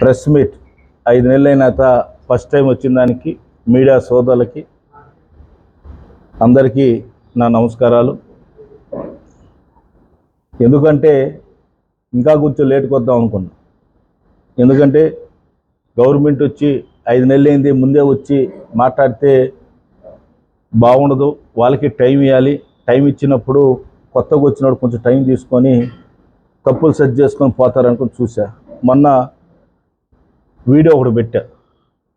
Press meet ఐదు నెలలైనాక first time వచ్చిన దానికి మీడియా సోదరులకి అందరికీ నా నమస్కారాలు. ఎందుకంటే ఇంకా కొంచెం లేట్కి వద్దాం అనుకున్నా. ఎందుకంటే గవర్నమెంట్ వచ్చి ఐదు నెలలైంది ముందే వచ్చి మాట్లాడితే బాగుండదు. వాళ్ళకి టైం ఇవ్వాలి టైం ఇచ్చినప్పుడు కొత్తగా వచ్చినప్పుడు కొంచెం టైం తీసుకొని తప్పులు సెట్ చేసుకొని పోతారనుకుని చూసా. మొన్న వీడియో ఒకటి పెట్టా.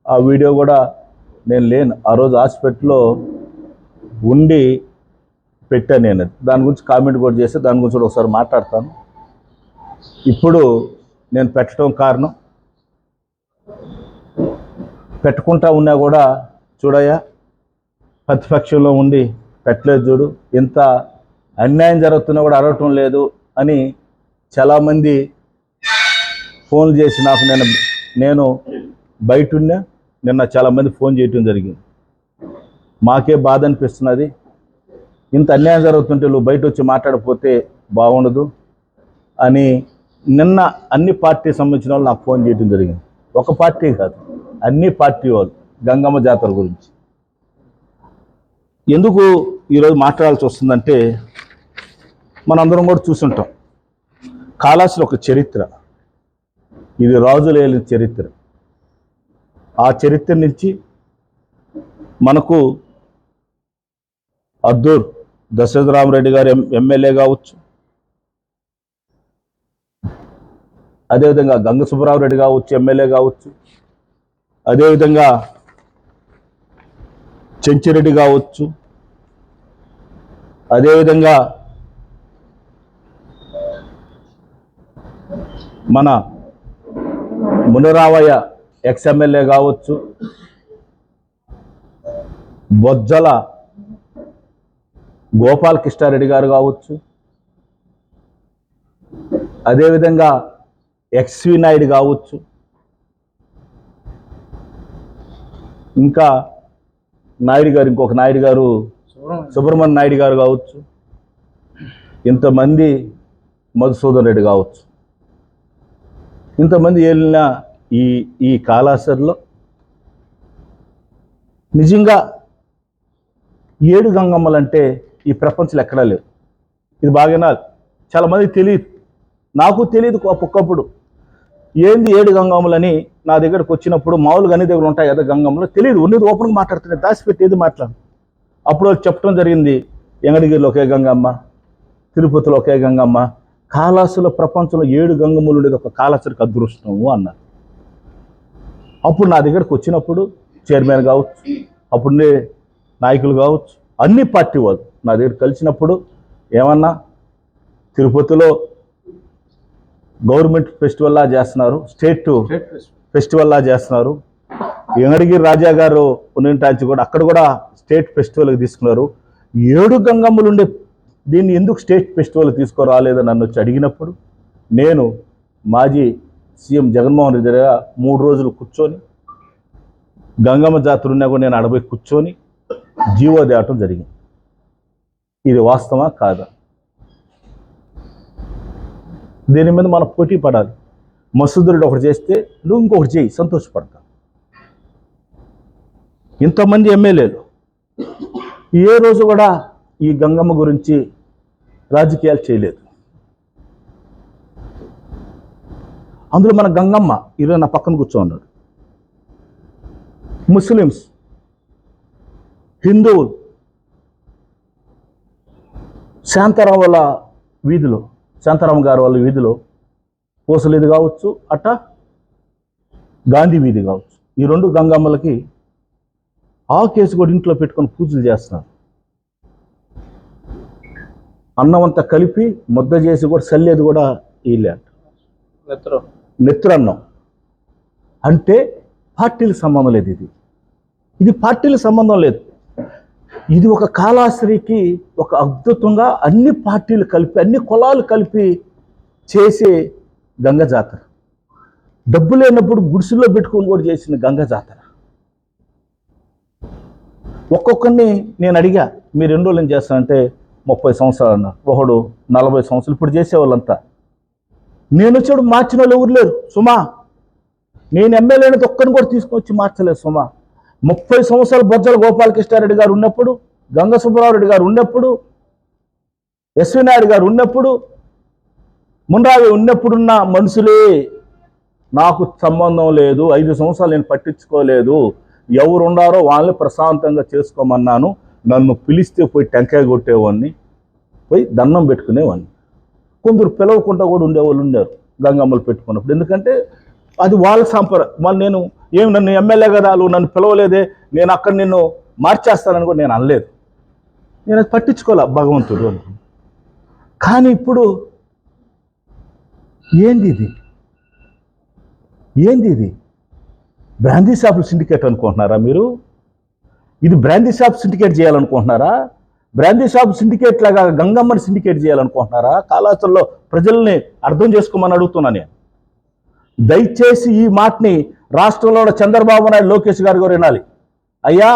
ఆ వీడియో కూడా నేను లేను. ఆ రోజు హాస్పిటల్లో ఉండి పెట్టాను నేను. దాని గురించి కామెంట్ కూడా చేస్తే దాని గురించి కూడా ఒకసారి మాట్లాడతాను. ఇప్పుడు నేను పెట్టడం కారణం. పెట్టుకుంటా ఉన్నా కూడా చూడయ్యా ప్రతిపక్షంలో ఉండి పెట్టలేదు చూడు. ఇంత అన్యాయం జరుగుతున్నా కూడా అడగటం లేదు అని చాలామంది ఫోన్లు చేసి నాకు నేను నేను బయట నిన్న చాలామంది ఫోన్ చేయటం జరిగింది. మాకే బాధ అనిపిస్తున్నది. ఇంత అన్యాయం జరుగుతుంటే నువ్వు బయట వచ్చి మాట్లాడపోతే బాగుండదు అని నిన్న అన్ని పార్టీ సంబంధించిన వాళ్ళు నాకు ఫోన్ చేయడం జరిగింది. ఒక పార్టీ కాదు అన్ని పార్టీ వాళ్ళు గంగమ్మ జాతర గురించి. ఎందుకు ఈరోజు మాట్లాడాల్సి వస్తుందంటే మనందరం కూడా చూసుంటాం. కాళాసులు ఒక చరిత్ర. ఇది రాజులేని చరిత్ర. ఆ చరిత్ర నుంచి మనకు అద్దూర్ దశరథరామరెడ్డి గారు ఎం ఎమ్మెల్యే కావచ్చు. అదేవిధంగా గంగ సుబ్బరామరెడ్డి కావచ్చు ఎమ్మెల్యే కావచ్చు. అదేవిధంగా చెంచిరెడ్డి కావచ్చు. అదేవిధంగా మన మునరావయ్య ఎక్స్ఎమ్ఎల్ఏ కావచ్చు బొజ్జల గోపాల్ కృష్ణారెడ్డి గారు కావచ్చు అదేవిధంగా ఎక్స్వి నాయుడు కావచ్చు ఇంకా నాయుడు గారు ఇంకొక నాయుడు గారు సుబ్రహ్మణ్య నాయుడు గారు కావచ్చు ఇంతమంది మధుసూదన్ రెడ్డి కావచ్చు. ఇంతమంది వెళ్ళిన ఈ ఈ కాళాసరిలో నిజంగా ఏడు గంగమ్మలంటే ఈ ప్రపంచంలో ఎక్కడా లేవు. ఇది బాగా చాలామంది తెలియదు. నాకు తెలియదు ఒక్కొక్కప్పుడు ఏంది ఏడు గంగమ్మలని నా దగ్గరకు వచ్చినప్పుడు మామూలుగా అన్ని దగ్గర ఉంటాయి కదా గంగమ్మలు? తెలియదు. ఉన్నది ఓపెన్గా మాట్లాడుతున్నాయి. దాచిపెట్టి ఏది మాట్లాడు అప్పుడు చెప్పడం జరిగింది ఎంగడగిరిలో ఒకే గంగమ్మ తిరుపతిలో ఒకే గంగమ్మ కాళాసుల ప్రపంచంలో ఏడు గంగమ్మలు ఉండేది ఒక కాళాసురికి అదృష్టము అన్నారు. అప్పుడు నా దగ్గరకు వచ్చినప్పుడు చైర్మన్ కావచ్చు అప్పుడుండే నాయకులు కావచ్చు అన్ని పార్టీ వాళ్ళు నా దగ్గర కలిసినప్పుడు ఏమన్నా తిరుపతిలో గవర్నమెంట్ ఫెస్టివల్లా చేస్తున్నారు స్టేట్ ఫెస్టివల్లా చేస్తున్నారు. ఎంగడిగిరి రాజా గారు ఉన్నింటాచి కూడా అక్కడ కూడా స్టేట్ ఫెస్టివల్కి తీసుకున్నారు. ఏడు గంగమ్మలు ఉండే దీన్ని ఎందుకు స్టేట్ ఫెస్టివల్ తీసుకురాలేదని నన్ను వచ్చి అడిగినప్పుడు నేను మాజీ సీఎం జగన్మోహన్ రెడ్డి దగ్గర మూడు రోజులు కూర్చొని గంగమ్మ జాతర ఉన్నా కూడా నేను అడబోయి కూర్చొని జీవో దాటం జరిగింది. ఇది వాస్తవా కాదా? దీని మీద మనం పోటీ పడాలి. మసూదురుడు ఒకటి చేస్తే నువ్వు ఇంకొకటి చేయి సంతోషపడతా. ఇంతమంది ఎమ్మెల్యేలు ఏ రోజు కూడా ఈ గంగమ్మ గురించి రాజకీయాలు చేయలేదు. అందులో మన గంగమ్మ ఈరోజు నా పక్కన కూర్చోన్నాడు ముస్లిమ్స్ హిందువులు శాంతారాం వాళ్ళ వీధిలో శాంతారాం గారు వాళ్ళ వీధిలో పూసలేది కావచ్చు అట్ట గాంధీ వీధి కావచ్చు. ఈ రెండు గంగమ్మలకి ఆ కేసు కూడా ఇంట్లో పెట్టుకొని పూజలు చేస్తున్నారు. అన్నం అంతా కలిపి ముద్ద చేసి కూడా చల్లేది కూడా వీళ్ళే అంట. నెత్తురన్నం. అంటే పార్టీలకు సంబంధం లేదు ఇది. ఇది పార్టీలకు సంబంధం లేదు. ఇది ఒక కాళాశ్రీకి ఒక అద్భుతంగా అన్ని పార్టీలు కలిపి అన్ని కులాలు కలిపి చేసే గంగ జాతర. డబ్బు లేనప్పుడు గుడిసెల్లో పెట్టుకొని కూడా చేసిన గంగ జాతర. ఒక్కొక్కరిని నేను అడిగా మీరు ఎన్ని రోజులు చేస్తానంటే ముప్పై సంవత్సరాలు అన్నారు ఒకడు నలభై సంవత్సరాలు ఇప్పుడు చేసేవాళ్ళంతా. నేను వచ్చాడు మార్చిన వాళ్ళు ఎవరు లేరు? సుమా. నేను ఎమ్మెల్యేని ఒక్కరిని కూడా తీసుకొచ్చి మార్చలేదు సుమా. ముప్పై సంవత్సరాలు బొజ్జల గోపాలకృష్ణారెడ్డి గారు ఉన్నప్పుడు గంగ సుబ్బారెడ్డి గారు ఉన్నప్పుడు ఎస్వి నాయుడు గారు ఉన్నప్పుడు మున్రావి ఉన్నప్పుడున్న మనుషులే. నాకు సంబంధం లేదు ఐదు సంవత్సరాలు నేను పట్టించుకోలేదు. ఎవరు వాళ్ళని ప్రశాంతంగా చేసుకోమన్నాను. నన్ను పిలిస్తే పోయి టెంకాయ కొట్టేవాడిని పోయి దండం పెట్టుకునేవాడిని. కొందరు పిలవకుండా కూడా ఉండేవాళ్ళు ఉన్నారు గంగమ్మలు పెట్టుకున్నప్పుడు. ఎందుకంటే అది వాళ్ళ సాంప్రదాయం వాళ్ళు నేను ఏమి నన్ను ఎమ్మెల్యే కదా వాళ్ళు నన్ను పిలవలేదే నేను అక్కడ నిన్ను మార్చేస్తానని కూడా నేను అనలేదు. నేను అది పట్టించుకోలే భగవంతుడు కానీ ఇప్పుడు ఏంది ఇది? ఏంది ఇది? బ్రాందీ షాపుల సిండికేట్ అనుకుంటున్నారా మీరు? ఇది బ్రాందీ షాప్ సిండికేట్ చేయాలనుకుంటున్నారా? బ్రాందీ షాప్ సిండికేట్ లాగా గంగమ్మని సిండికేట్ చేయాలనుకుంటున్నారా? కాళాస్త్రంలో ప్రజల్ని అర్థం చేసుకోమని అడుగుతున్నా నేను. దయచేసి ఈ మాటని రాష్ట్రంలో చంద్రబాబు నాయుడు లోకేష్ గారు కూడా వినాలి. అయ్యా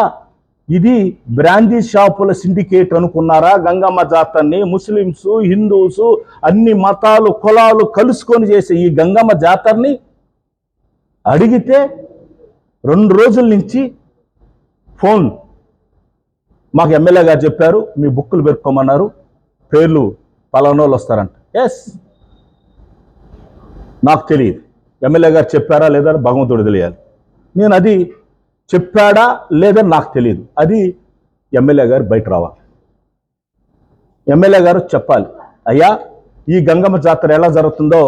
ఇది బ్రాందీ షాపుల సిండికేట్ అనుకున్నారా? గంగమ్మ జాతరని ముస్లిమ్స్ హిందూస్ అన్ని మతాలు కులాలు కలుసుకొని చేసే ఈ గంగమ్మ జాతరని అడిగితే రెండు రోజుల నుంచి ఫోన్. మాకు ఎమ్మెల్యే గారు చెప్పారు మీ బుక్కులు పెట్టుకోమన్నారు పేర్లు పలానోళ్ళు వస్తారంట. ఎస్ నాకు తెలియదు. ఎమ్మెల్యే గారు చెప్పారా లేదా భగవంతుడు తెలియాలి. నేను అది చెప్పాడా లేదా నాకు తెలియదు. అది ఎమ్మెల్యే గారు బయట రావాలి. ఎమ్మెల్యే గారు చెప్పాలి అయ్యా ఈ గంగమ్మ జాతర ఎలా జరుగుతుందో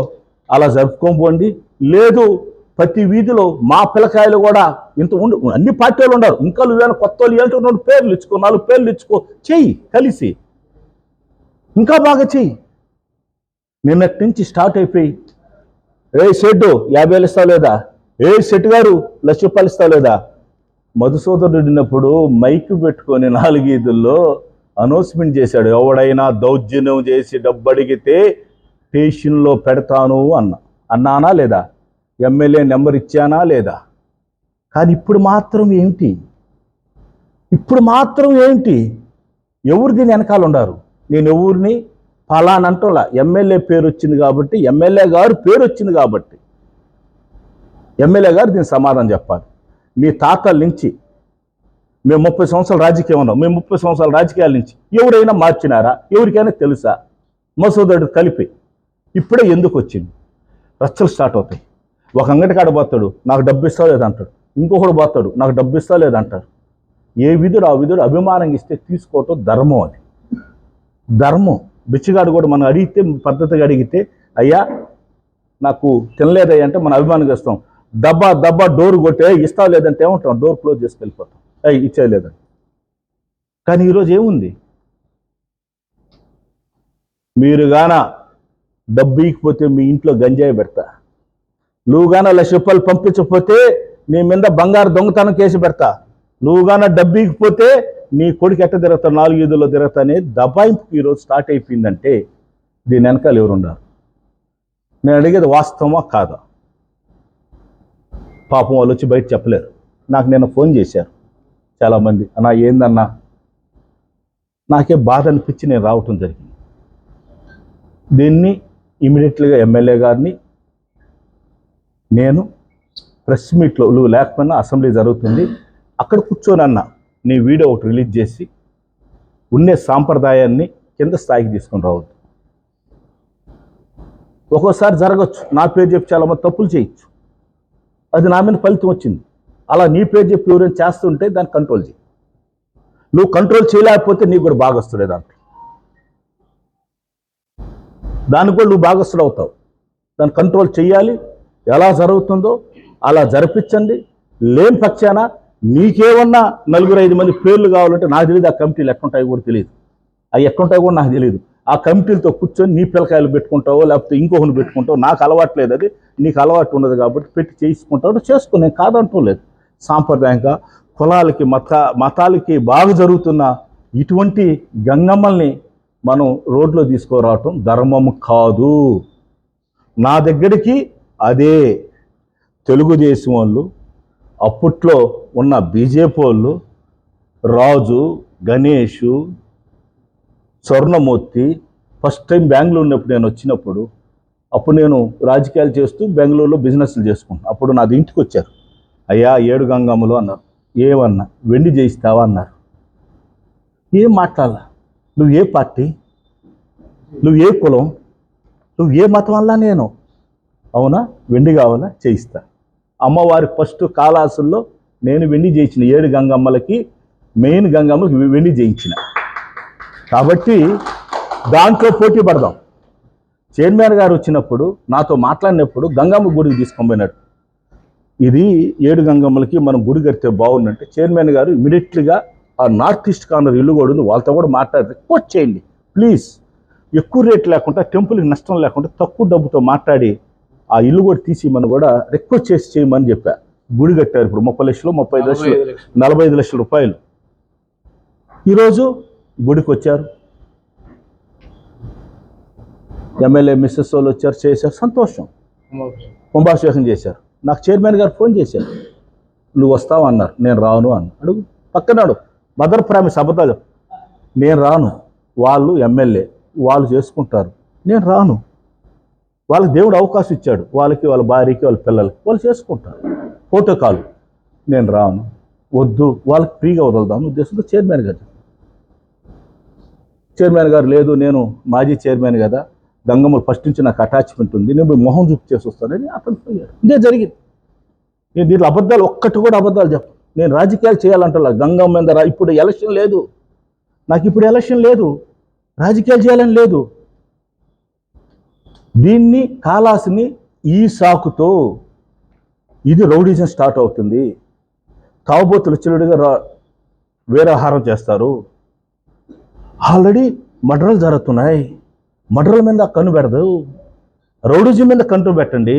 అలా జరుపుకోబోండి లేదు ప్రతి వీధిలో మా పిల్లకాయలు కూడా ఇంత ఉండు అన్ని పార్టీలు ఉండరు ఇంకా నువ్వేమైనా కొత్త వాళ్ళు ఏంటో పేర్లు ఇచ్చుకో నాలుగు పేర్లు ఇచ్చుకో. చెయ్యి కలిసి. ఇంకా బాగా చెయ్యి. నిన్నటి నుంచి స్టార్ట్ అయిపోయి. ఏ షెడ్డు యాభై వేలు ఇస్తావు లేదా? ఏ షెట్ గారు లక్ష రూపాయలు ఇస్తావు లేదా? మధుసూదరుడు మైక్ పెట్టుకొని నాలుగీదుల్లో అనౌన్స్మెంట్ చేశాడు. ఎవడైనా దౌర్జన్యం చేసి డబ్బు అడిగితే స్టేషన్లో పెడతాను అన్న. అన్నానా లేదా? ఎమ్మెల్యే నెంబర్ ఇచ్చానా లేదా? కానీ ఇప్పుడు మాత్రం ఏంటి? ఇప్పుడు మాత్రం ఏంటి? ఎవరు దీని వెనకాల ఉండారు నేను ఎవరిని? ఫలానంటలా ఎమ్మెల్యే పేరు వచ్చింది కాబట్టి ఎమ్మెల్యే గారు పేరు వచ్చింది కాబట్టి. ఎమ్మెల్యే గారు దీని సమాధానం చెప్పాలి. మీ తాతల నుంచి మేము ముప్పై సంవత్సరాలు రాజకీయం ఉన్నాం. మేము ముప్పై సంవత్సరాల రాజకీయాల నుంచి ఎవరైనా మార్చినారా? ఎవరికైనా తెలుసా? మసోదరుడు కలిపి. ఇప్పుడే ఎందుకు వచ్చింది? రచ్చలు స్టార్ట్ అవుతాయి. ఒక అంగటి కాడ పోతాడు నాకు డబ్బు ఇస్తా లేదంటాడు ఇంకొకడు పోతాడు నాకు డబ్బు ఇస్తా లేదంటారు ఏ విధుడు ఆ విధుడు అభిమానం ఇస్తే తీసుకోవటం ధర్మం అది. ధర్మం. బిచ్చగాడు కూడా మనం అడిగితే పద్ధతిగా అడిగితే అయ్యా నాకు తినలేదయ్యా అంటే మనం అభిమానం ఇస్తాం. దబ్బా దబ్బా డోర్ కొట్టే ఇస్తా లేదంటే ఏమంటాం? డోర్ క్లోజ్ చేసి వెళ్ళిపోతాం. అయ్యి ఇచ్చేయలేదండి కానీ ఈరోజు ఏముంది? మీరు గాన డబ్బు ఇకపోతే మీ ఇంట్లో గంజాయి పెడతా. నువ్వుగాన లక్ష రూపాయలు పంపించకపోతే నీ మీద బంగారు దొంగతనం కేసు పెడతా. నువ్వు గాన నీ కొడుకు ఎట్ట తిరుగుతా నాలుగు ఐదులో తిరుగుతా అనే దబాయింపు ఈరోజు స్టార్ట్ అయిపోయిందంటే దీని వెనకాల ఎవరున్నారు నేను అడిగేది వాస్తవమా కాదా? పాపం వాళ్ళు వచ్చి బయట చెప్పలేరు నాకు నేను ఫోన్ చేశారు చాలామంది. అన్నా ఏందన్నా? నాకే బాధ అనిపించి నేను రావటం జరిగింది. దీన్ని ఇమీడియట్లీగా ఎమ్మెల్యే గారిని నేను ప్రెస్ మీట్లో నువ్వు లేకపోయినా అసెంబ్లీ జరుగుతుంది. అక్కడ కూర్చొని అన్న నీ వీడియో ఒకటి రిలీజ్ చేసి ఉండే సాంప్రదాయాన్ని కింద స్థాయికి తీసుకొని రావద్దు. ఒక్కోసారి జరగచ్చు. నా పేరు చెప్పి చాలా మంది తప్పులు చేయొచ్చు. అది నా మీద ఫలితం వచ్చింది. అలా నీ పేరు చెప్పి ఎవరైనా చేస్తుంటే దాన్ని కంట్రోల్ చేయి. నువ్వు కంట్రోల్ చేయలేకపోతే నీకు కూడా భాగస్తుడే దాంట్లో. దానికి కూడా నువ్వు భాగస్తుడు అవుతావు. దాన్ని కంట్రోల్ చేయాలి. ఎలా జరుగుతుందో అలా జరిపించండి. లేని పక్షాన నీకేమన్నా నలుగురు ఐదు మంది పేర్లు కావాలంటే నాకు తెలియదు ఆ కమిటీలు ఎట్లుంటాయో కూడా తెలియదు అవి ఎట్లుంటాయో కూడా నాకు తెలియదు ఆ కమిటీలతో కూర్చొని నీ పిల్లకాయలు పెట్టుకుంటావో లేకపోతే ఇంకొకరిని పెట్టుకుంటావు నాకు అలవాటు లేదు అది. నీకు అలవాటు ఉండదు కాబట్టి పెట్టి చేసుకుంటావు చేసుకో నేను కాదంటూ లేదు. సాంప్రదాయంగా కులాలకి మత మతాలకి బాగా జరుగుతున్న ఇటువంటి గంగమ్మల్ని మనం రోడ్లో తీసుకురావటం ధర్మం కాదు. నా దగ్గరికి అదే తెలుగుదేశం వాళ్ళు అప్పట్లో ఉన్న బీజేపీ వాళ్ళు రాజు గణేషు స్వర్ణమూర్తి ఫస్ట్ టైం బెంగళూరు ఉన్నప్పుడు నేను వచ్చినప్పుడు అప్పుడు నేను రాజకీయాలు చేస్తూ బెంగళూరులో బిజినెస్లు చేసుకుంటాను అప్పుడు నాది ఇంటికి వచ్చారు. అయ్యా ఏడు గంగమ్మలు అన్నారు. ఏమన్నా? వెండి చేయిస్తావా? అన్నారు. ఏం మాట్లాడాల? నువ్వు ఏ పార్టీ? నువ్వు ఏ కులం? నువ్వు ఏ మతం వల్ల నేను? అవునా? వెండి కావాలా? చేయిస్తా. అమ్మవారి ఫస్ట్ కాలాసుల్లో నేను వెండి చేయించిన ఏడు గంగమ్మలకి మెయిన్ గంగమ్మలకి వెండి చేయించిన. కాబట్టి దాంట్లో పోటీ పడదాం. చైర్మన్ గారు వచ్చినప్పుడు నాతో మాట్లాడినప్పుడు గంగమ్మ గుడికి తీసుకొని ఇది ఏడు గంగమ్మలకి మనం గుడి కడితే బాగుందంటే చైర్మన్ గారు ఇమీడియట్లీగా ఆ నార్త్ ఈస్ట్ కార్నర్ ఇల్లు కూడా ఉంది వాళ్ళతో కూడా మాట్లాడి రిక్వెస్ట్ చేయండి. ప్లీజ్. ఎక్కువ రేట్ లేకుండా టెంపుల్కి నష్టం లేకుండా తక్కువ డబ్బుతో మాట్లాడి ఆ ఇల్లు కూడా తీసి మనం కూడా రిక్వెస్ట్ చేసి చేయమని చెప్పా. గుడి కట్టారు ఇప్పుడు ముప్పై లక్షలు ముప్పై లక్షలు నలభై ఐదు లక్షల రూపాయలు. ఈరోజు గుడికి వచ్చారు. ఎమ్మెల్యే మిస్సెస్ వాళ్ళు వచ్చారు చేశారు. సంతోషం. కుంభాభిషేకం చేశారు. నాకు చైర్మన్ గారు ఫోన్ చేశారు. నువ్వు వస్తావు అన్నారు. నేను రాను అన్న. అడుగు. పక్కనాడు మదర్ ప్రామిస్ అబద్ధాలు. నేను రాను. వాళ్ళు ఎమ్మెల్యే వాళ్ళు చేసుకుంటారు. నేను రాను. వాళ్ళకి దేవుడు అవకాశం ఇచ్చాడు. వాళ్ళకి వాళ్ళ భార్యకి వాళ్ళ పిల్లలకి. వాళ్ళు చేసుకుంటారు. ఫోటో కాల్ నేను రాను. వద్దు. వాళ్ళకి ఫ్రీగా వదులుదాం. ఉద్దేశంతో చైర్మన్ గారు చైర్మన్ గారు లేదు నేను మాజీ చైర్మన్ కదా. గంగమ్మలు ఫస్ట్ నుంచి నాకు అటాచ్మెంట్ ఉంది. నేను మొహం చూపు చేసి వస్తానని అతను పోయాడు. ఇదే జరిగింది. నేను దీంట్లో అబద్ధాలు ఒక్కటి కూడా అబద్ధాలు చెప్పను. నేను రాజకీయాలు చేయాలంటలా గంగమ్మ మీద ఇప్పుడు ఎలక్షన్ లేదు. నాకు ఇప్పుడు ఎలక్షన్ లేదు. రాజకీయాలు చేయాలని లేదు. దీన్ని కాలాసిని ఈ సాకుతో ఇది రౌడీజం స్టార్ట్ అవుతుంది. తాగుబోతులు చిరుడిగా రా వేరే చేస్తారు. ఆల్రెడీ మర్డర్లు జరుగుతున్నాయి. మర్డర్ల మీద కన్ను పెడదు. రౌడీజం మీద కంట్రోల్ పెట్టండి.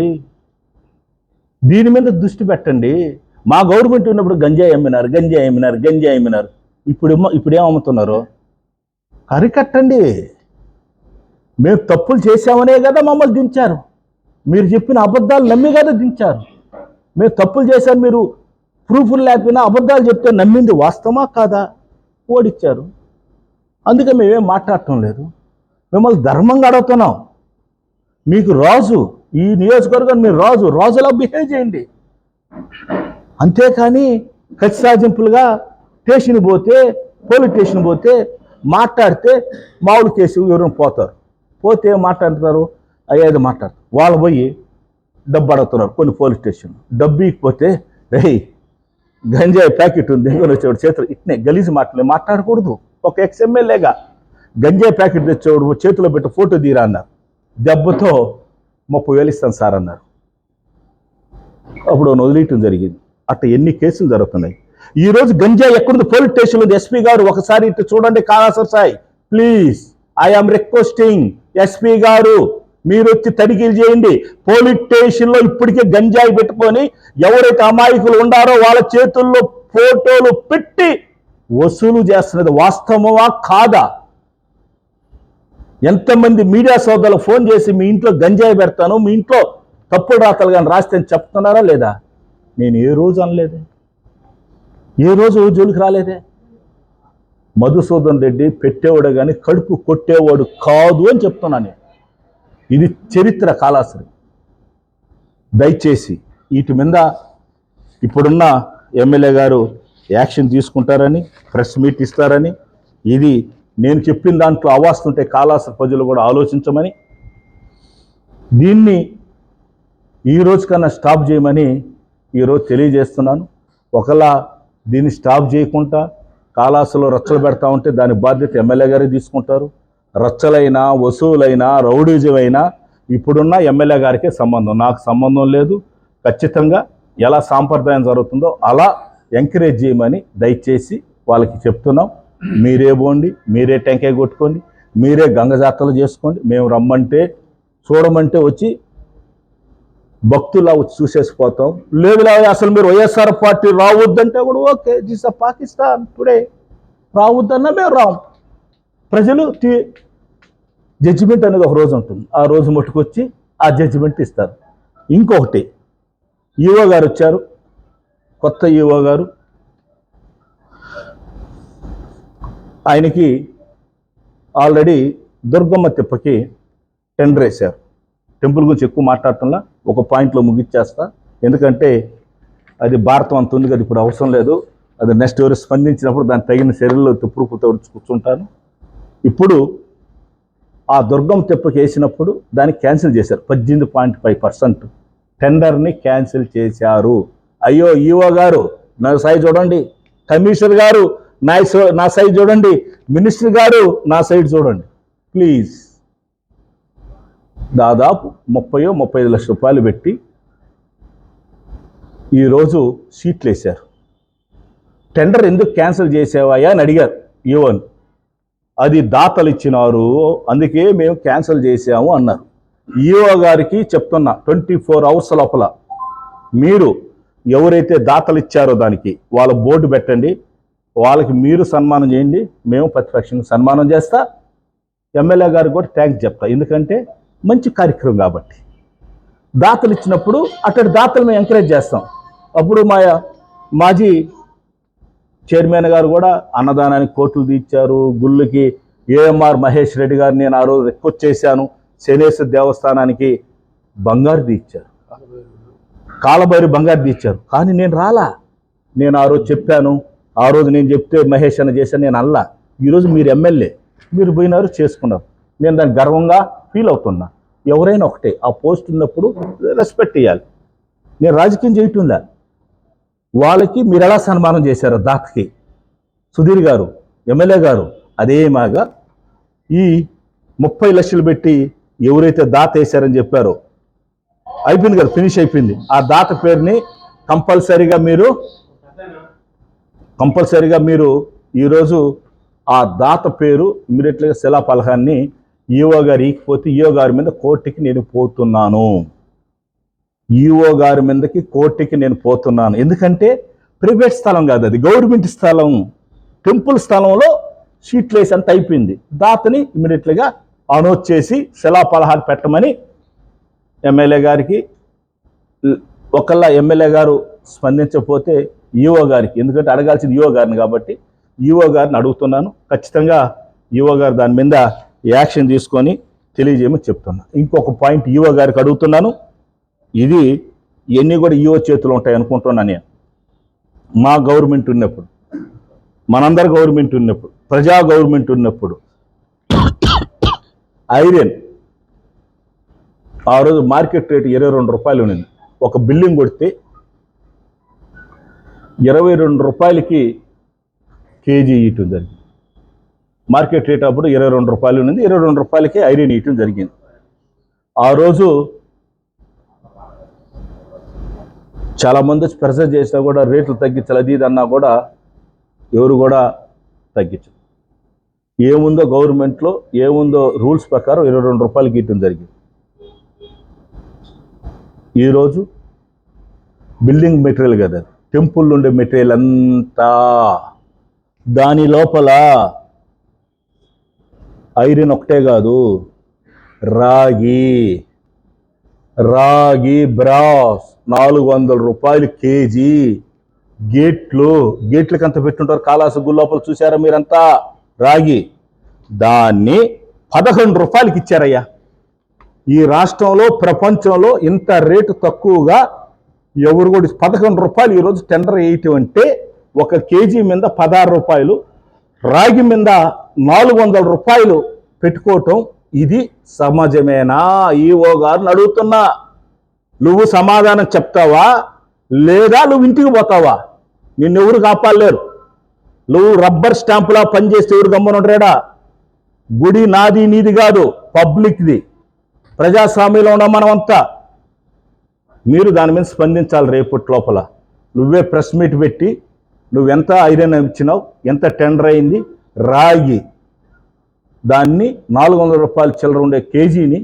దీని మీద దృష్టి పెట్టండి. మా గవర్నమెంట్ ఉన్నప్పుడు గంజాయి అమ్మినారు గంజాయి అమ్మినారు గంజాయి అమ్మినారు. ఇప్పుడు ఇప్పుడు ఏం అమ్ముతున్నారు? అరికట్టండి మేము తప్పులు చేశామనే కదా మమ్మల్ని దించారు. మీరు చెప్పిన అబద్ధాలు నమ్మి కదా దించారు. మేము తప్పులు చేశారు మీరు ప్రూఫ్లు లేకపోయినా అబద్ధాలు చెప్తే నమ్మింది వాస్తవమా కాదా? ఓడిచ్చారు. అందుకే మేమేం మాట్లాడటం లేదు. మిమ్మల్ని ధర్మంగా అడుగుతున్నాం. మీకు రాజు ఈ నియోజకవర్గం మీరు రాజు రాజులా బిహేవ్ చేయండి. అంతేకాని ఖచ్చి సాధింపులుగా స్టేషన్ పోతే పోలీస్ స్టేషన్ పోతే మాట్లాడితే మామూలు కేసు ఎవరైనా పోతారు. పోతే ఏం మాట్లాడుతున్నారు? అయ్యేది మాట్లాడతారు వాళ్ళు పోయి డబ్బు అడుగుతున్నారు కొన్ని పోలీస్ స్టేషన్. డబ్బు ఇకపోతే రే గంజాయి ప్యాకెట్ ఉంది దగ్గర వచ్చేవాడు చేతులు ఇట్నే గలీజు మాటలు మాట్లాడకూడదు. ఒక ఎక్స్ గంజాయి ప్యాకెట్ తెచ్చేవాడు చేతిలో పెట్టి ఫోటో తీరా అన్నారు. దెబ్బతో ముప్పై వేలు ఇస్తాను సార్ అన్నారు. అప్పుడు వదిలేయటం జరిగింది. అట్ట ఎన్ని కేసులు జరుగుతున్నాయి. ఈ రోజు గంజాయి ఎక్కడుంది? పోలీస్ స్టేషన్ ఉంది. ఎస్పీ గారు ఒకసారి ఇటు చూడండి కాళాసర్ Sai. Please I am requesting SP గారు మీరు వచ్చి తనిఖీలు చేయండి. పోలీస్ స్టేషన్లో ఇప్పటికే గంజాయి పెట్టుకొని ఎవరైతే అమాయకులు ఉండారో వాళ్ళ చేతుల్లో ఫోటోలు పెట్టి వసూలు చేస్తున్నది వాస్తవమా కాదా? ఎంతమంది మీడియా సోదరులు ఫోన్ చేసి మీ ఇంట్లో గంజాయి పెడతాను మీ ఇంట్లో తప్పుడు రాతలు కానీ రాస్తే అని చెప్తున్నారా లేదా? నేను ఏ రోజు అనలేదే. ఏ రోజు జోలికి రాలేదే? మధుసూదన్ రెడ్డి పెట్టేవాడు కానీ కడుపు కొట్టేవాడు కాదు అని చెప్తున్నాను ఇది చరిత్ర కాలాసరి. దయచేసి వీటి మీద ఇప్పుడున్న ఎమ్మెల్యే గారు యాక్షన్ తీసుకుంటారని ప్రెస్ మీట్ ఇస్తారని ఇది నేను చెప్పిన దాంట్లో అవాస్తుంటే కాలాసరి ప్రజలు కూడా ఆలోచించమని దీన్ని ఈ రోజు కన్నా స్టాప్ చేయమని ఈరోజు తెలియజేస్తున్నాను. ఒకలా దీన్ని స్టాప్ చేయకుండా కాలాసులో రచ్చలు పెడతా ఉంటే దాని బాధ్యత ఎమ్మెల్యే గారే తీసుకుంటారు. రచ్చలైనా వసూలైనా రౌడీజమైనా ఇప్పుడున్న ఎమ్మెల్యే గారికే సంబంధం. నాకు సంబంధం లేదు. ఖచ్చితంగా ఎలా సాంప్రదాయం జరుగుతుందో అలా ఎంకరేజ్ చేయమని దయచేసి వాళ్ళకి చెప్తున్నాం. మీరే పోండి మీరే టెంకాయ కొట్టుకోండి మీరే గంగ జాతరలు చేసుకోండి. మేము రమ్మంటే చూడమంటే వచ్చి భక్తులా చూసేసిపోతాం. లేదు లేదు అసలు మీరు వైఎస్ఆర్ పార్టీ రావద్దంటే కూడా okay this a Pakistan today. రావద్దన్నా మేము రాం. ప్రజలు జడ్జిమెంట్ అనేది ఒక రోజు ఉంటుంది. ఆ రోజు మట్టుకొచ్చి ఆ జడ్జిమెంట్ ఇస్తారు. ఇంకొకటి ఈవో గారు వచ్చారు. కొత్త ఈవో గారు. ఆయనకి ఆల్రెడీ దుర్గమ్మ తిప్పకి టెండర్ వేశారు. టెంపుల్ గురించి ఎక్కువ మాట్లాడటంలా ఒక పాయింట్లో ముగిచ్చేస్తా. ఎందుకంటే అది భారతం అంత ఉంది కదా ఇప్పుడు అవసరం లేదు. అది నెక్స్ట్ ఎవరు స్పందించినప్పుడు దాని తగిన శరీరంలో తుప్పుడుకుతో కూర్చుంటాను ఇప్పుడు ఆ దుర్గం తెప్పకి వేసినప్పుడు దాన్ని క్యాన్సిల్ చేశారు. పద్దెనిమిది పాయింట్ ఫైవ్ పర్సెంట్. టెండర్ని క్యాన్సిల్ చేశారు. అయ్యో ఈఓ గారు నా సైడ్ చూడండి. కమిషనర్ గారు నా నా సైజ్ చూడండి. మినిస్టర్ గారు నా సైడ్ చూడండి. ప్లీజ్. దాదాపు ముప్పయో ముప్పై ఐదు లక్షల రూపాయలు పెట్టి ఈరోజు సీట్లు వేశారు. టెండర్ ఎందుకు క్యాన్సిల్ చేసేవాయా అని అడిగారు ఈవోని అది దాతలు ఇచ్చినారు అందుకే మేము క్యాన్సిల్ చేసాము అన్నారు. ఈఓ గారికి చెప్తున్నా ట్వంటీ ఫోర్ అవర్స్ లోపల మీరు ఎవరైతే దాతలు ఇచ్చారో దానికి వాళ్ళ బోర్డు పెట్టండి వాళ్ళకి మీరు సన్మానం చేయండి మేము ప్రతిపక్షంగా సన్మానం చేస్తా ఎమ్మెల్యే గారికి కూడా థ్యాంక్స్ చెప్తా. ఎందుకంటే మంచి కార్యక్రమం కాబట్టి. దాతలు ఇచ్చినప్పుడు అక్కడి దాతలు మేము ఎంకరేజ్ చేస్తాం. అప్పుడు మా మాజీ చైర్మన్ గారు కూడా అన్నదానానికి కోట్లు తీర్చారు. గుళ్ళకి ఏఎంఆర్ మహేష్ రెడ్డి గారు నేను ఆ రోజు రిక్వెస్ట్ చేశాను. శనేశ్వర దేవస్థానానికి బంగారు తీర్చారు. కాలబైరి బంగారు తీర్చారు. కానీ నేను రాలా. నేను ఆ రోజు చెప్పాను. ఆ రోజు నేను చెప్తే మహేష్ అన్న చేశాను. నేను అల్లా. ఈరోజు మీరు ఎమ్మెల్యే. మీరు పోయినారు చేసుకున్నారు. నేను దాన్ని గర్వంగా ఫీల్ అవుతున్నా. ఎవరైనా ఒకటే ఆ పోస్ట్ ఉన్నప్పుడు రెస్పెక్ట్ ఇవ్వాలి నేను రాజకీయం చేయటంలా వాళ్ళకి మీరు ఎలా సన్మానం చేశారు దాతకి. సుధీర్ గారు ఎమ్మెల్యే గారు అదే మాగా ఈ ముప్పై లక్షలు పెట్టి ఎవరైతే దాత వేశారని చెప్పారో అయిపోయింది కదా ఫినిష్ అయిపోయింది. ఆ దాత పేరుని కంపల్సరీగా మీరు కంపల్సరీగా మీరు ఈరోజు ఆ దాత పేరు ఇమీడియట్గా శిలాపలహాన్ని ఈఓ గారు ఈకపోతే ఈఓ గారి మీద కోర్టుకి నేను పోతున్నాను. ఈఓ గారి మీదకి కోర్టుకి నేను పోతున్నాను. ఎందుకంటే ప్రైవేట్ స్థలం కాదు అది. గవర్నమెంట్ స్థలం టెంపుల్ స్థలంలో షీట్లు వేసి అంత అయిపోయింది. దాతని ఇమీడియట్గా అనౌన్స్ చేసి శిలాపలహాలు పెట్టమని ఎమ్మెల్యే గారికి ఒకళ్ళ ఎమ్మెల్యే గారు స్పందించకపోతే ఈఓ గారికి ఎందుకంటే అడగాల్సింది ఈఓ గారిని కాబట్టి ఈఓ గారిని అడుగుతున్నాను. ఖచ్చితంగా ఈఓ గారు దాని మీద యాక్షన్ తీసుకొని తెలియజేయమని చెప్తున్నా. ఇంకొక పాయింట్ ఈఓ గారికి అడుగుతున్నాను. ఇది ఇవన్నీ కూడా ఈఓ చేతులు ఉంటాయి అనుకుంటున్నాను నేను. మా గవర్నమెంట్ ఉన్నప్పుడు మనందరి గవర్నమెంట్ ఉన్నప్పుడు ప్రజా గవర్నమెంట్ ఉన్నప్పుడు ఐరన్ ఆ రోజు మార్కెట్ రేట్ ఇరవై రెండు రూపాయలు ఉన్నింది. ఒక బిల్డింగ్ కొడితే ఇరవై రెండు రూపాయలకి కేజీ ఇటు జరిగింది. మార్కెట్ రేట్ అప్పుడు ఇరవై రెండు రూపాయలు ఉన్నది. ఇరవై రెండు రూపాయలకి ఐరన్ ఇయటం జరిగింది. ఆ రోజు చాలామంది వచ్చి ప్రెసర్ చేసినా కూడా రేట్లు తగ్గించాలి అది ఇది అన్నా కూడా ఎవరు కూడా తగ్గించరు ఏముందో గవర్నమెంట్లో ఏముందో రూల్స్ ప్రకారం ఇరవై రెండు రూపాయలకి ఇవ్వటం జరిగింది. ఈరోజు బిల్డింగ్ మెటీరియల్ కదా టెంపుల్ ఉండే మెటీరియల్ అంతా దాని లోపల ఐరన్ ఒకటే కాదు. రాగి. రాగి బ్రాస్. నాలుగు వందల రూపాయలు కేజీ. గేట్లు. గేట్లకి అంత పెట్టుంటారు? కాలాసు గుల్లోపల చూసారా మీరంతా? రాగి. దాన్ని పదకొండు రూపాయలకి ఇచ్చారయ్యా. ఈ రాష్ట్రంలో ప్రపంచంలో ఇంత రేటు తక్కువగా ఎవరు కూడా పదకొండు రూపాయలు ఈరోజు టెండర్ వేయటం అంటే ఒక కేజీ మీద పదహారు రూపాయలు రాగి మీద నాలుగు వందల రూపాయలు పెట్టుకోవటం ఇది సమాజమేనా? ఈఓ గారిని అడుగుతున్నా. నువ్వు సమాధానం చెప్తావా? లేదా నువ్వు ఇంటికి పోతావా? నిన్నెవరు కాపాడలేరు. నువ్వు రబ్బర్ స్టాంపులా పనిచేస్తే ఎవరు గమ్మనుంటాడా గుడి నాది నీది కాదు పబ్లిక్ది. ప్రజాస్వామ్యంలో ఉన్నాం మనమంతా. మీరు దాని మీద స్పందించాలి రేపటి లోపల. నువ్వే ప్రెస్ మీట్ పెట్టి నువ్వెంత ఐరన్ ఇచ్చినావు ఎంత టెండర్ అయింది రాగి. దాన్ని నాలుగు వందల రూపాయల చిల్లర ఉండే కేజీని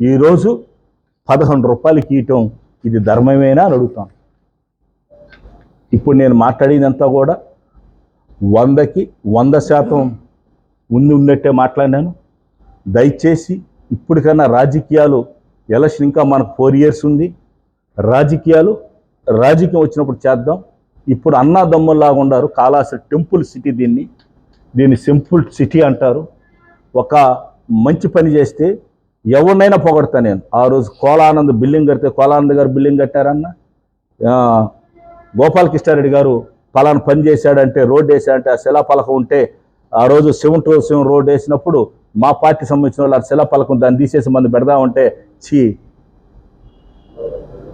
ఈరోజు పదకొండు రూపాయలకి కీయటం ఇది ధర్మమేనా అని అడుగుతాను ఇప్పుడు నేను మాట్లాడినంతా కూడా వందకి వంద శాతం ఉంది ఉన్నట్టే మాట్లాడినాను. దయచేసి ఇప్పటికన్నా రాజకీయాలు ఎలక్షన్ ఇంకా మనకు ఫోర్ ఇయర్స్ ఉంది. రాజకీయాలు రాజకీయం వచ్చినప్పుడు చేద్దాం. ఇప్పుడు అన్నాదమ్ముల్లాగా ఉన్నారు. కాళాసి టెంపుల్ సిటీ దీన్ని. దీన్ని సింపుల్ సిటీ అంటారు. ఒక మంచి పని చేస్తే ఎవరినైనా పొగడతా నేను. ఆ రోజు కోలానంద్ బిల్డింగ్ కడితే కోలానంద్ గారు బిల్డింగ్ కట్టారన్న? గోపాలకృష్ణారెడ్డి గారు పలానా పని చేశాడంటే రోడ్డు వేసాడంటే ఆ శిలాపలకం ఉంటే ఆ రోజు శివం టు శివం రోడ్డు వేసినప్పుడు మా పార్టీ సంబంధించిన వాళ్ళు ఆ శిలాపలకం దాన్ని తీసేసి మంది పెడదామంటే చీ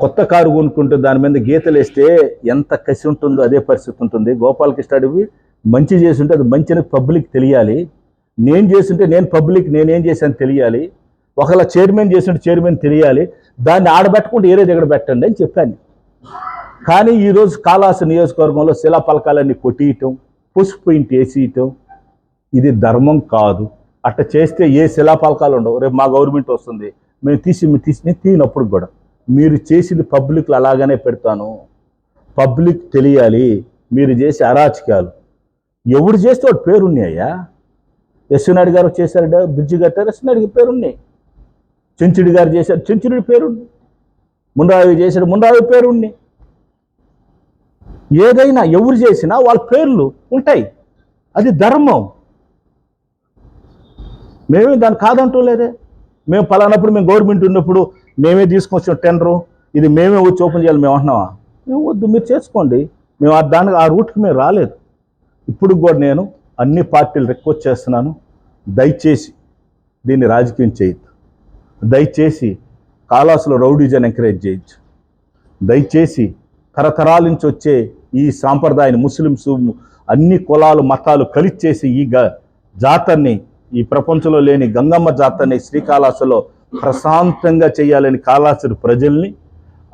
కొత్త కారు కొనుక్కుంటే దాని మీద గీతలు వేస్తే ఎంత కసి ఉంటుందో అదే పరిస్థితి ఉంటుంది. గోపాలకృష్ణాడివి మంచి చేసి అది మంచిని పబ్లిక్ తెలియాలి. నేను చేస్తుంటే నేను పబ్లిక్ నేనేం చేశాను తెలియాలి. ఒకవేళ చైర్మన్ చేస్తుంటే చైర్మన్ తెలియాలి. దాన్ని ఆడబెట్టకుండా ఏరే దగ్గర పెట్టండి అని చెప్పాను. కానీ ఈరోజు కాళాసు నియోజకవర్గంలో శిలా పలకాలన్నీ కొట్టియటం పసుపు ఇంటి వేసియటం ఇది ధర్మం కాదు. అట్ట చేస్తే ఏ శిలా పలకాలు ఉండవు. రేపు మా గవర్నమెంట్ వస్తుంది. మేము తీసి మేము తీసి నేను తీనప్పుడు కూడా. మీరు చేసింది పబ్లిక్లో అలాగనే పెడతాను. పబ్లిక్ తెలియాలి మీరు చేసే అరాచకాలు. ఎవడు చేస్తే వాడు పేరున్నాయ్యా యశ్వనాయుడు గారు చేశారు బ్రిడ్జి కట్టారు యశ్వనాయుడికి పేరున్నాయి. చెంచుడి గారు చేశారు చెంచుడి పేరుంది ముండ్రావి చేశాడు ముండ్రావి పేరుండి ఏదైనా ఎవరు చేసినా వాళ్ళ పేర్లు ఉంటాయి. అది ధర్మం. మేమే దాన్ని కాదంటూ లేదే. మేము పలానప్పుడు మేము గవర్నమెంట్ ఉన్నప్పుడు మేమే తీసుకొచ్చిన టెండరు ఇది మేమే వచ్చి ఓపెన్ చేయాలి మేము అంటున్నావా మేము వద్దు మీరు చేసుకోండి. మేము ఆ దానికి ఆ రూట్కి మేము రాలేదు. ఇప్పుడు కూడా నేను అన్ని పార్టీలు రిక్వెస్ట్ చేస్తున్నాను. దయచేసి దీన్ని రాజకీయం చేయొద్దు. దయచేసి కాలాసులో రౌడీజన్ ఎంకరేజ్ చేయొచ్చు దయచేసి తరతరాల నుంచి వచ్చే ఈ సాంప్రదాయాన్ని ముస్లిమ్స్ అన్ని కులాలు మతాలు కలిచేసి ఈ గ జాతరని ఈ ప్రపంచంలో లేని గంగమ్మ జాతరని శ్రీకాళహస్తిలో ప్రశాంతంగా చేయాలని కాళాసురి ప్రజల్ని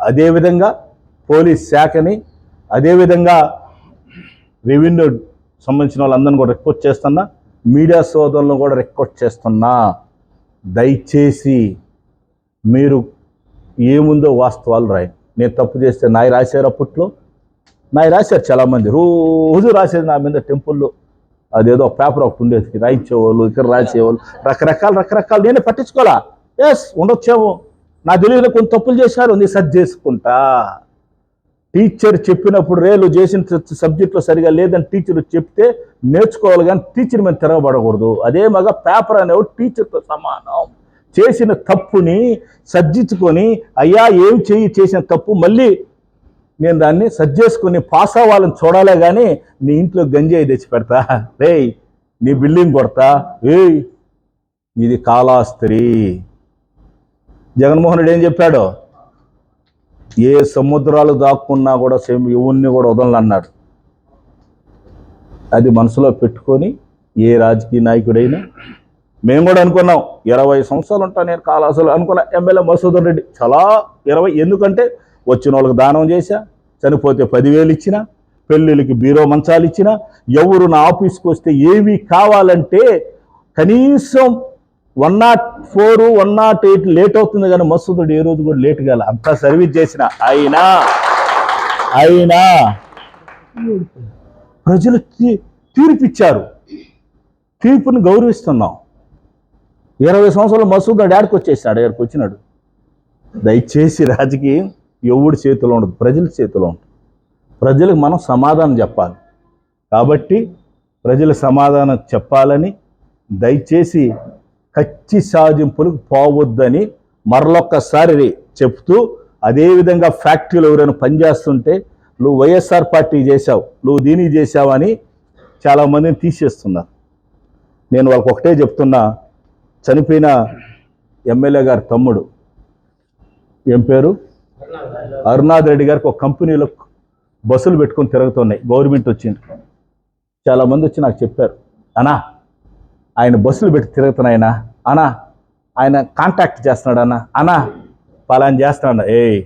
అదేవిధంగా పోలీస్ శాఖని అదేవిధంగా రెవెన్యూ సంబంధించిన వాళ్ళందరిని కూడా రిక్వెస్ట్ చేస్తున్నా మీడియా సోదరులను కూడా రిక్వెస్ట్ చేస్తున్నా. దయచేసి మీరు ఏముందో వాస్తవాలు రాయి నేను తప్పు చేస్తే నాయ రాశారు అప్పట్లో. నాయ రాశారు చాలామంది. రోజు రాసేది నా మీద టెంపుల్లో. అదేదో పేపర్ ఒకటి ఉండేది. రాయించేవాళ్ళు ఇక్కడ రాసేవాళ్ళు. రకరకాల రకరకాలు. నేనే పట్టించుకోవాలా ఎస్ ఉండొచ్చేమో. నా తెలియదు కొన్ని తప్పులు చేశారు నీ సరి చేసుకుంటా. టీచర్ చెప్పినప్పుడు రేలు చేసిన సబ్జెక్ట్లో సరిగా లేదని టీచర్ చెప్తే నేర్చుకోవాలి కానీ టీచర్ మీద తిరగబడకూడదు అదే మగ పేపర్ అనేవాడు టీచర్తో సమానం. చేసిన తప్పుని సర్జించుకొని అయ్యా ఏం చెయ్యి చేసిన తప్పు మళ్ళీ నేను దాన్ని సర్జేసుకుని పాస్ అవ్వాలని చూడాలే కానీ నీ ఇంట్లో గంజాయి తెచ్చి పెడతా. రేయ్ నీ బిల్డింగ్ కొడతా. ఏయ్ ఇది కాళాస్త్రి. జగన్మోహన్ రెడ్డి ఏం చెప్పాడు? ఏ సముద్రాలు దాక్కున్నా కూడా సేమ్ ఎవరిని కూడా వదలనన్నాడు. అది మనసులో పెట్టుకొని ఏ రాజకీయ నాయకుడైనా మేము కూడా అనుకున్నాం ఇరవై సంవత్సరాలు ఉంటా నేను కాలాసులు అనుకున్నా ఎమ్మెల్యే మసూదర్ రెడ్డి చాలా ఇరవై ఎందుకంటే వచ్చిన వాళ్ళకి దానం చేశా చనిపోతే పదివేలు ఇచ్చిన పెళ్ళిళ్ళకి బీరో మంచాలు ఇచ్చిన ఎవరు నా ఆఫీస్కి వస్తే ఏవి కావాలంటే కనీసం one nought four one nought eight late అవుతుంది కానీ మసూదుడు ఏ రోజు కూడా లేట్ కాల. అంతా సర్వీస్ చేసిన అయినా అయినా ప్రజలు తీ- తీర్పిచ్చారు. తీర్పుని గౌరవిస్తున్నాం. ఇరవై సంవత్సరాలు మసూద్ డాడికి వచ్చేసాడు ఎక్కడికి వచ్చినాడు. దయచేసి రాజకీయం ఎవడి చేతిలో ఉండదు ప్రజల చేతిలో ఉంటుంది ప్రజలకు మనం సమాధానం చెప్పాలి. కాబట్టి ప్రజల సమాధానం చెప్పాలని దయచేసి కచ్చి సాధింపులకు పోవద్దని మరలొక్కసారి చెప్తూ అదేవిధంగా ఫ్యాక్టరీలో ఎవరైనా పనిచేస్తుంటే నువ్వు వైఎస్ఆర్ పార్టీ చేశావు నువ్వు దీనికి అని చాలామందిని తీసేస్తున్నారు నేను వాళ్ళకి ఒకటే చెప్తున్నా చనిపోయిన ఎమ్మెల్యే గారి తమ్ముడు ఏం పేరు? అరుణాథ్ రెడ్డి గారికి ఒక కంపెనీలో బస్సులు పెట్టుకొని తిరుగుతున్నాయి గవర్నమెంట్ వచ్చింది. చాలామంది వచ్చి నాకు చెప్పారు అనా ఆయన బస్సులు పెట్టి తిరుగుతున్నాయనా? అనా ఆయన కాంటాక్ట్ చేస్తున్నాడు అన్న అనా పలాని చేస్తున్నాడు ఏయ్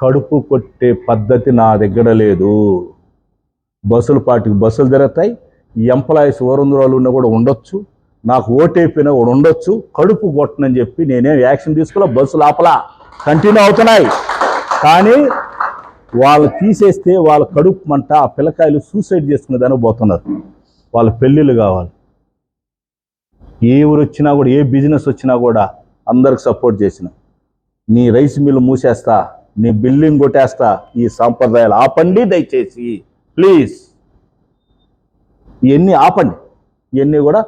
కడుపు కొట్టే పద్ధతి నా దగ్గర లేదు. బస్సులు పాటికి బస్సులు తిరుగుతాయి. ఎంప్లాయీస్ ఓరందురాలు ఉన్న కూడా ఉండొచ్చు. నాకు ఓటైపోయినా కూడా ఉండొచ్చు. కడుపు కొట్టనని చెప్పి నేనేం యాక్షన్ తీసుకోలే బస్సు లోపల కంటిన్యూ అవుతున్నాయి. కానీ వాళ్ళు తీసేస్తే వాళ్ళ కడుపు మంట ఆ పిల్లకాయలు సూసైడ్ చేసుకునే దానికి పోతున్నారు. వాళ్ళ పెళ్ళిళ్ళు కావాలి. ఏ ఊరు వచ్చినా కూడా ఏ బిజినెస్ వచ్చినా కూడా అందరికి సపోర్ట్ చేసిన. నీ రైస్ మిల్లు మూసేస్తా నీ బిల్డింగ్ కొట్టేస్తా ఈ సాంప్రదాయాలు ఆపండి దయచేసి. ప్లీజ్. ఇవన్నీ ఆపండి. ఇవన్నీ కూడా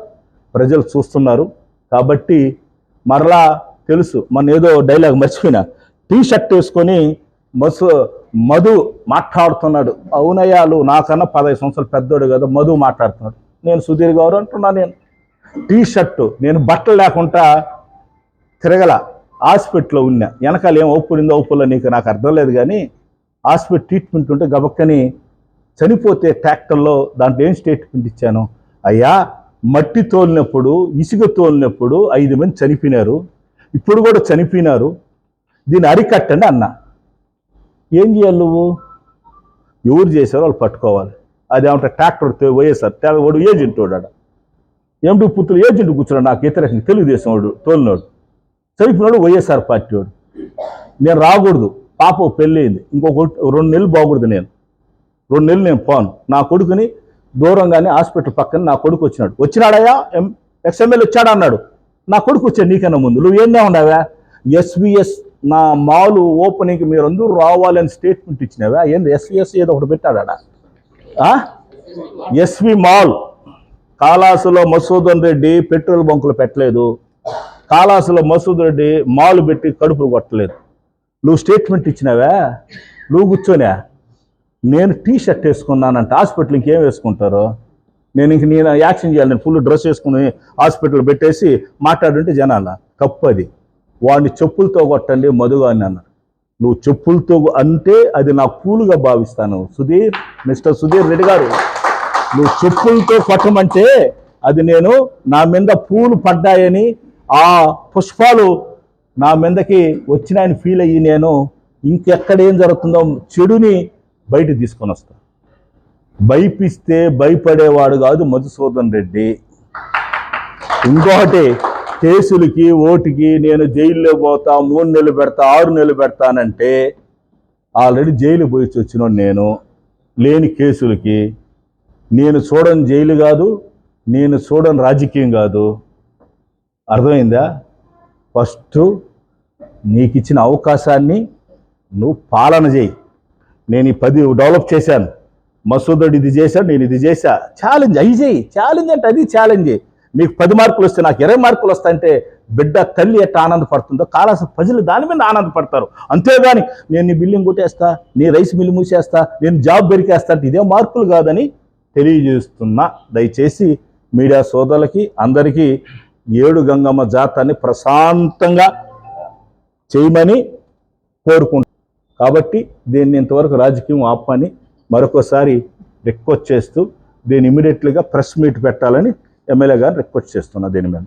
ప్రజలు చూస్తున్నారు. కాబట్టి మరలా తెలుసు మన ఏదో డైలాగ్ మర్చిపోయినా టీ షర్ట్ వేసుకొని మసు మధు మాట్లాడుతున్నాడు. అవునయ్యాలు నాకన్నా పదహైదు సంవత్సరాలు పెద్దోడు కదా మధు మాట్లాడుతున్నాడు. నేను సుధీర్ గౌరవ్ అంటున్నా నేను. టీ షర్టు నేను బట్టలు లేకుండా తిరగల. హాస్పిటల్లో ఉన్నా. వెనకాల ఏం ఒప్పుడిందో ఒప్పులో నీకు నాకు అర్థం లేదు కానీ హాస్పిటల్ ట్రీట్మెంట్ ఉంటే గబక్కని చనిపోతే ట్రాక్టర్లో దాంట్లో ఏం స్టేట్మెంట్ ఇచ్చాను? అయ్యా మట్టి తోలినప్పుడు ఇసుక తోలినప్పుడు ఐదు మంది చనిపోయినారు. ఇప్పుడు కూడా చనిపోయినారు. దీన్ని అరికట్టండి అన్న. ఏం చేయాలి నువ్వు? ఎవరు చేశారో వాళ్ళు పట్టుకోవాలి. అది ట్రాక్టర్ పోయేసారు తేగ వాడు ఏజెంట్ వాడు ఎండు పుత్రులు ఏజెంట్ కూర్చున్నాడు? నాకు వ్యతిరేకంగా తెలుగుదేశం వాడు తోలినోడు. చనిపోయినాడు వైఎస్ఆర్ పార్టీ వాడు. నేను రాకూడదు. పాప పెళ్ళయింది ఇంకొక రెండు నెలలు బాగూడదు నేను. రెండు నెలలు నేను పోను. నా కొడుకుని దూరంగానే హాస్పిటల్ పక్కన నా కొడుకు వచ్చినాడు. వచ్చినాడయ్యా? ఎం ఎక్స్ఎంఎల్ వచ్చాడా అన్నాడు. నా కొడుకు వచ్చాడు నీకన్నా ముందు. నువ్వు ఏందే ఉన్నావా? ఎస్విఎస్ నా మాలు ఓపెనింగ్కి మీరు అందరూ రావాలని స్టేట్మెంట్ ఇచ్చినావా? ఏంది? ఎస్విఎస్ ఏదో ఒకటి పెట్టాడా ఎస్వి మాల్. కాళాసులో మసూదన్ రెడ్డి పెట్రోల్ బంకులు పెట్టలేదు. కాళాసులో మసూద్ రెడ్డి మాల్ పెట్టి కడుపులు కొట్టలేదు. నువ్వు స్టేట్మెంట్ ఇచ్చినావా? నువ్వు కూర్చోనే. నేను టీ షర్ట్ వేసుకున్నానంటే హాస్పిటల్ ఇంకేం వేసుకుంటారు? నేను ఇంక నేను యాక్షన్ చేయాలి నేను ఫుల్ డ్రెస్ వేసుకుని హాస్పిటల్ పెట్టేసి మాట్లాడుంటే జనాల తప్పు అది వాడిని చెప్పులతో కొట్టండి మధుగా అని అన్నారు. నువ్వు చెప్పులతో అంటే అది నా కూలుగా భావిస్తాను. సుధీర్ మిస్టర్ సుధీర్ రెడ్డి గారు. నువ్వు చెప్పులతో కొట్టమంటే అది నేను నా మీద పూలు పడ్డాయని ఆ పుష్పాలు నా మీదకి వచ్చినాయని ఫీల్ అయ్యి నేను ఇంకెక్కడ ఏం జరుగుతుందో చెడుని బయట తీసుకొని వస్తా. భయపిస్తే భయపడేవాడు కాదు మధుసూదన్ రెడ్డి. ఇంకొకటి కేసులకి ఓటుకి నేను జైల్లో పోతా మూడు నెలలు పెడతా ఆరు నెలలు పెడతానంటే ఆల్రెడీ జైలు పోయి వచ్చిన నేను లేని కేసులకి నేను చూడని జైలు కాదు నేను చూడని రాజకీయం కాదు. అర్థమైందా? ఫస్ట్ నీకు ఇచ్చిన అవకాశాన్ని నువ్వు పాలన చేయి. నేను ఈ పది డెవలప్ చేశాను. మసూదుడు ఇది చేశాడు నేను ఇది చేశా. ఛాలెంజ్ అయి చేయి. ఛాలెంజ్ అంటే అది ఛాలెంజ్. నీకు పది మార్కులు వస్తే నాకు ఇరవై మార్కులు వస్తాయంటే బిడ్డ తల్లి ఎట్లా ఆనందపడుతుందో కాలాస ప్రజలు దాని మీద ఆనందపడతారు. అంతేగాని నేను నీ బిల్డింగ్ కొట్టేస్తా నీ రైస్ మిల్లు మూసేస్తా నేను జాబ్ పెరికేస్తా అంటే ఇదే మార్కులు కాదని తెలియజేస్తున్నా దయచేసి మీడియా సోదరులకి అందరికీ ఏడు గంగమ్మ జాతాన్ని ప్రశాంతంగా చేయమని కోరుకుంటున్నాను. కాబట్టి దీన్ని ఇంతవరకు రాజకీయం ఆపమని మరొకసారి రిక్వెస్ట్ చేస్తూ దీన్ని ఇమీడియట్లీగా ప్రెస్ మీట్ పెట్టాలని ఎమ్మెల్యే గారు రిక్వెస్ట్ చేస్తున్నా దీని మీద.